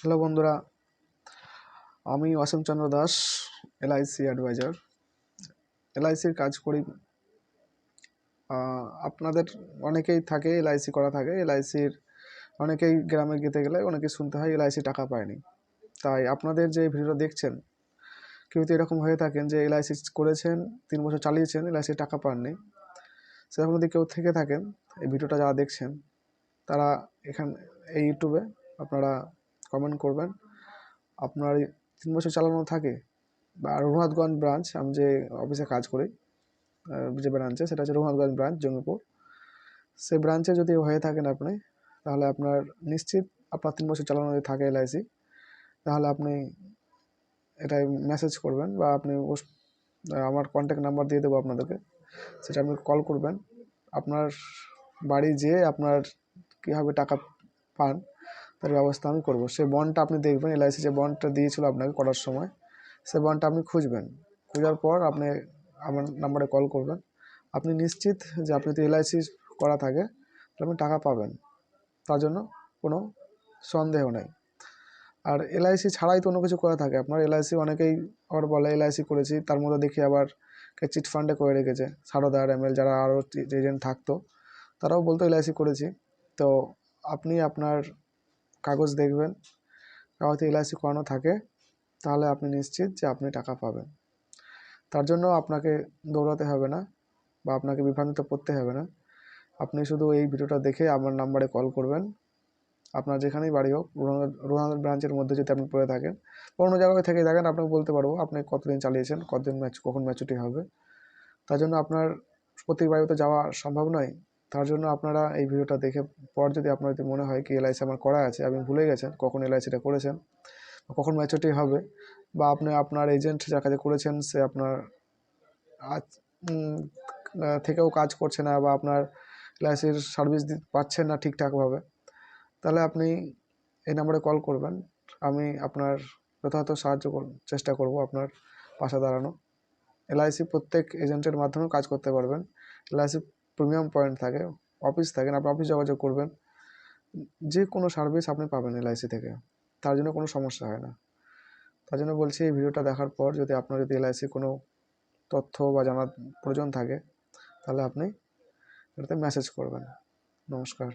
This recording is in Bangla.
হ্যালো বন্ধুরা, আমি অসীম চন্দ্র দাস এলআইসি অ্যাডভাইজার এলআইসির কাজ করি আপনাদের অনেকেই থাকে এলআইসি করা থাকে এলআইসির অনেকেই গ্রামে যেতে গেলে অনেকে শুনতে হয় এলআইসি টাকা পায়নি। তাই আপনাদের যে ভিডিওটা দেখছেন, কেউ তো এরকম হয়ে থাকেন যে এলআইসি করেছেন, তিন বছর চালিয়েছেন এলআইসি টাকা পাননি, সেরকম যদি কেউ থেকে থাকেন, এই ভিডিওটা যারা দেখছেন, তারা এখান, এই ইউটিউবে আপনারা কমেন্ট করবেন। আপনার তিন বছর চালানো থাকে বা রঘুনাথগঞ্জ ব্রাঞ্চ আমি যে অফিসে কাজ করি যে ব্রাঞ্চে সেটা হচ্ছে রঘুনাথগঞ্জ ব্রাঞ্চ জঙ্গিপুর। সেই ব্রাঞ্চে যদি হয়ে থাকেন আপনি, তাহলে আপনার নিশ্চিত আপনার তিন বছর চালানো যদি থাকে এলআইসি তাহলে আপনি এটাই মেসেজ করবেন বা আপনি আমার কন্ট্যাক্ট নাম্বার দিয়ে দেবো আপনাদেরকে। সেটা আপনি কল করবেন। আপনার বাড়ি যেয়ে আপনার কীভাবে টাকা পান তার ব্যবস্থা আমি করব। সেই বন্ডটা আপনি দেখবেন এলআইসি যে বন্ডটা দিয়েছিল আপনাকে করার সময়, সে বন্ডটা আপনি খুঁজবেন। খোঁজার পর আপনি আমার নাম্বারে কল করবেন। আপনি নিশ্চিত যে আপনি যদি এলআইসি করা থাকে, তাহলে আপনি টাকা পাবেন। তার জন্য কোনো সন্দেহ নেই। আর এলআইসি ছাড়াই তো অন্য কিছু করা থাকে। আপনার এলআইসি অনেকেই আবার বলে এলআইসি করেছি। তার মধ্যে দেখি আবার কে চিট ফান্ডে করে রেখেছে সারদা আর এমএল যারা আরও এজেন্ট থাকতো, তারাও বলতো এলআইসি করেছি। তো আপনি আপনার কাগজ দেখবেন কাগজে এলআইসি করানো থাকে, তাহলে আপনি নিশ্চিত যে আপনি টাকা পাবেন। তার জন্য আপনাকে দৌড়াতে হবে না বা আপনাকে বিভ্রান্তিতে পড়তে হবে না। আপনি শুধু এই ভিডিওটা দেখে আমার নাম্বারে কল করবেন। আপনার যেখানেই বাড়ি হোক, রোহান ব্রাঞ্চের মধ্যে যদি আপনি পড়ে থাকেন অন্য জায়গায় থেকে থাকেন, আপনাকে বলতে পারব আপনি কতদিন চালিয়েছেন, কতদিন ম্যাচ, কখন ম্যাচুটি হবে। তার জন্য আপনার প্রতি বাড়িতে যাওয়া সম্ভব নয়। তার জন্য আপনারা এই ভিডিওটা দেখে পর যদি আপনার যদি মনে হয় কি এলআইসি আমার করা আছে, আপনি ভুলে গেছেন কখন এলআইসিটা করেছেন কখন ম্যাচুরিটি হবে বা আপনি আপনার এজেন্ট যার কাছে করেছেন সে আপনার আজ থেকেও কাজ করছে না বা আপনার এলআইসির সার্ভিস পাচ্ছেন না ঠিকঠাকভাবে, তাহলে আপনি এই নাম্বারে কল করবেন। আমি আপনার যথাযথ সাহায্য চেষ্টা করব আপনার পাশে দাঁড়ানো। এলআইসি প্রত্যেক এজেন্টের মাধ্যমে কাজ করতে পারবেন। এলআইসি প্রিমিয়াম পয়েন্ট থাকে অফিস থাকেন আপনি অফিস যোগাযোগ করবেন। যে কোনো সার্ভিস আপনি পাবেন এলআইসি থেকে, তার জন্য কোনো সমস্যা হয় না। তার জন্য বলছি, এই ভিডিওটা দেখার পর যদি আপনার যদি এলআইসি কোনো তথ্য বা জানার প্রয়োজন থাকে, তাহলে আপনি এটাতে মেসেজ করবেন। নমস্কার।